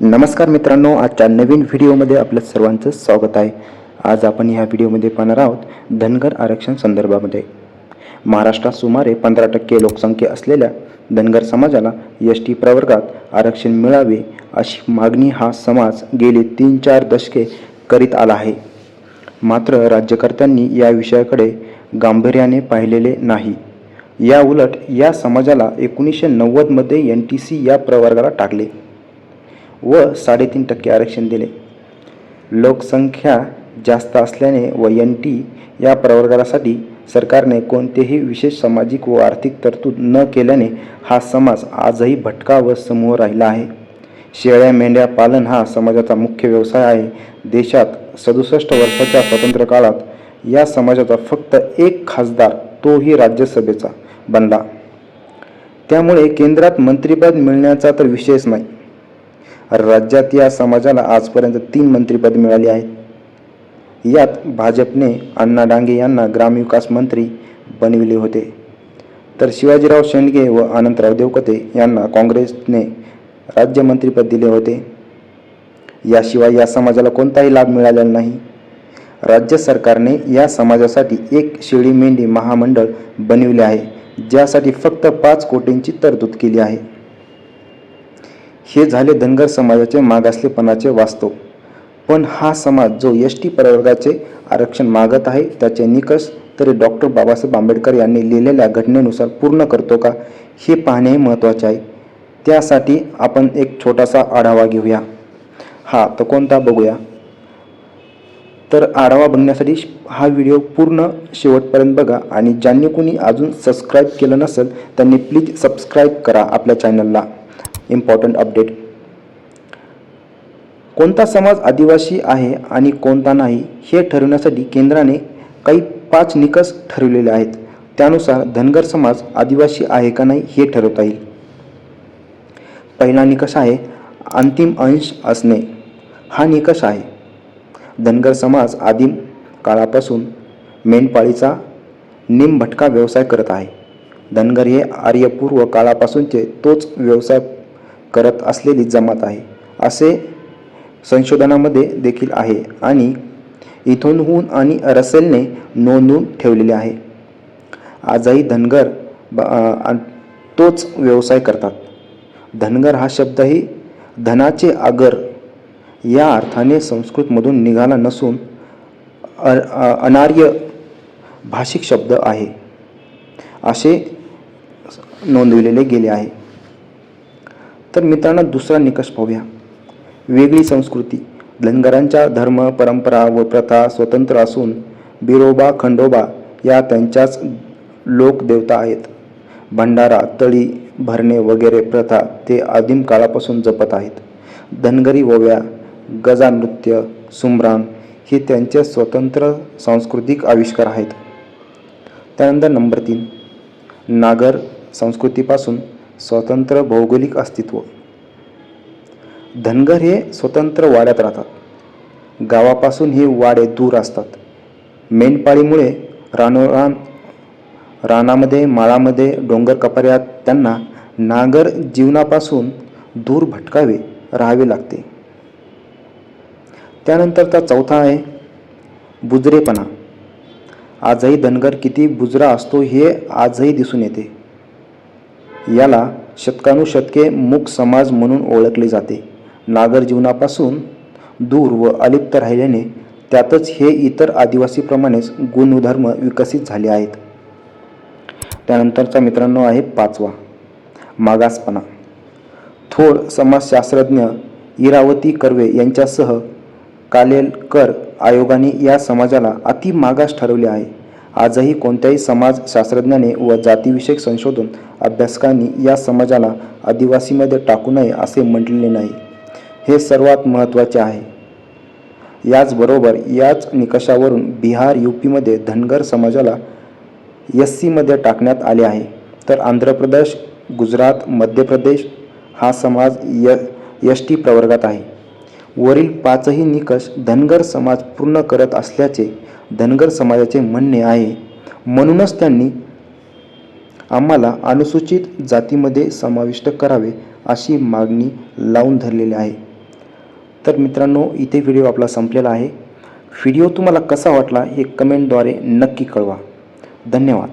नमस्कार मित्रांनो आजच्या नवीन व्हिडिओमध्ये आपलं सर्वांचं स्वागत आहे. आज आपण ह्या व्हिडिओमध्ये पाहणार आहोत धनगर आरक्षण संदर्भामध्ये. महाराष्ट्रात सुमारे पंधरा टक्के लोकसंख्या असलेल्या धनगर समाजाला एस टी प्रवर्गात आरक्षण मिळावे अशी मागणी हा समाज गेली तीन चार दशके करीत आला आहे. मात्र राज्यकर्त्यांनी या विषयाकडे गांभीर्याने पाहिलेले नाही. या उलट या समाजाला एकोणीसशे नव्वदमध्ये एन टी सी या प्रवर्गाला टाकले. व साडेतीन टक्के आरक्षण दिले. लोकसंख्या जास्त असल्याने व एन टी या प्रवर्गासाठी सरकारने कोणतेही विशेष सामाजिक व आर्थिक तरतूद न केल्याने हा समाज आजही भटका व समूह राहिला आहे. शेळ्या मेंढ्या पालन हा समाजाचा मुख्य व्यवसाय आहे. देशात सदुसष्ट वर्षाच्या स्वतंत्र काळात या समाजाचा फक्त एक खासदार तोही राज्यसभेचा बनला. त्यामुळे केंद्रात मंत्रिपद मिळण्याचा तर विषयच नाही. राज्यात या समाजाला आजपर्यंत तीन मंत्रिपद मिळाली आहेत. यात भाजपने अण्णा डांगे यांना ग्रामविकास मंत्री बनविले होते. तर शिवाजीराव शेंडगे व अनंतराव देवकते यांना काँग्रेसने राज्यमंत्रीपद दिले होते. याशिवाय या समाजाला कोणताही लाभ मिळालेला नाही. राज्य सरकारने या समाजासाठी एक शेळी मेंढी महामंडळ बनविले आहे ज्यासाठी फक्त पाच कोटींची तरतूद केली आहे. हे झाले धनगर समाजाचे मागासलेपणाचे वास्तव. पण हा समाज जो एस टी प्रवर्गाचे आरक्षण मागत आहे त्याचे निकष तरी डॉक्टर बाबासाहेब आंबेडकर यांनी लिहिलेल्या घटनेनुसार पूर्ण करतो का हे पाहणे महत्त्वाचे आहे. त्यासाठी आपण एक छोटासा आढावा घेऊया. हा तर कोणता बघूया. तर आढावा बघण्यासाठी हा व्हिडिओ पूर्ण शेवटपर्यंत बघा आणि ज्यांनी कोणी अजून सबस्क्राईब केलं नसेल त्यांनी प्लीज सबस्क्राईब करा आपल्या चॅनलला इम्पॉर्टंट अपडेट कोणता समाज आदिवासी आहे आणि कोणता नाही हे ठरवण्यासाठी केंद्राने काही पाच निकष ठरवलेले आहेत. त्यानुसार धनगर समाज आदिवासी आहे का नाही हे ठरवता येईल. पहिला निकष आहे अंतिम अंश असणे. हा निकष आहे. धनगर समाज आदिम काळापासून मेंढपाळीचा निमभटका व्यवसाय करत आहे. धनगर हे आर्यपूर्व काळापासूनचे तोच व्यवसाय करत असलेली जमात आहे. असे संशोधनामध्ये देखील आहे आणि इथूनहून आणि रसेलने नोंदवून ठेवलेले आहे. आजही धनगर ब- तोच व्यवसाय करतात. धनगर हा शब्दही धनाचे आगर या अर्थाने संस्कृतमधून निघाला नसून अ- अनार्य भाषिक शब्द आहे. असे नोंदविलेले गेले आहे. तर मित्रांनो दुसरा निकष पाहूया. वेगळी संस्कृती धनगरांच्या धर्म परंपरा व प्रथा स्वतंत्र असून बिरोबा खंडोबा या त्यांच्याच लोकदेवता आहेत. भंडारा तळी भरणे वगैरे प्रथा ते आदिम काळापासून जपत आहेत. धनगरी ओव्या गजा नृत्य सुमरान हे त्यांचे स्वतंत्र सांस्कृतिक आविष्कार आहेत. त्यानंतर नंबर तीन नागर संस्कृतीपासून स्वतंत्र भौगोलिक अस्तित्व. धनगर हे स्वतंत्र वाड्यात राहतात. गावापासून हे वाडे दूर असतात. मेंढपाळीमुळे रानोरान रानामध्ये माळामध्ये डोंगर कपाऱ्यात त्यांना नागर जीवनापासून दूर भटकावे राहावे लागते. त्यानंतरचा चौथा आहे बुजरेपणा. आजही धनगर किती बुजरा असतो हे आजही दिसून येते. याला शतकानुशतके मूक समाज म्हणून ओळखले जाते. नागर जीवनापासून दूर व अलिप्त राहिल्याने त्यातच हे इतर आदिवासीप्रमाणेच गुणधर्म विकसित झाले आहेत. त्यानंतरचा मित्रांनो आहे पाचवा मागासपणा. थोड समाजशास्त्रज्ञ इरावती कर्वे यांच्यासह कालेलकर आयोगाने या समाजाला अति मागास ठरवले आहे. आजही कोणत्याही समाजशास्त्रज्ञाने व जातीविषयक संशोधन अभ्यासकांनी या समाजाला आदिवासीमध्ये टाकू नये असे म्हटलेले नाही. हे सर्वात महत्त्वाचे आहे. याचबरोबर याच निकषावरून बिहार यू पीमध्ये धनगर समाजाला एस सीमध्ये टाकण्यात आले आहे. तर आंध्र प्रदेश गुजरात मध्य प्रदेश हा समाज य एस टी प्रवर्गात आहे. वरील पाचही निकष धनगर समाज पूर्ण करत असल्याचे धनगर समाजाचे म्हणणे आहे. म्हणूनच त्यांनी आम्हाला अनुसूचित जातीमध्ये समाविष्ट करावे अशी मागणी लावून धरलेली आहे. तर मित्रांनो इथे व्हिडिओ आपला संपलेला आहे. व्हिडिओ तुम्हाला कसा वाटला हे कमेंटद्वारे नक्की कळवा. धन्यवाद.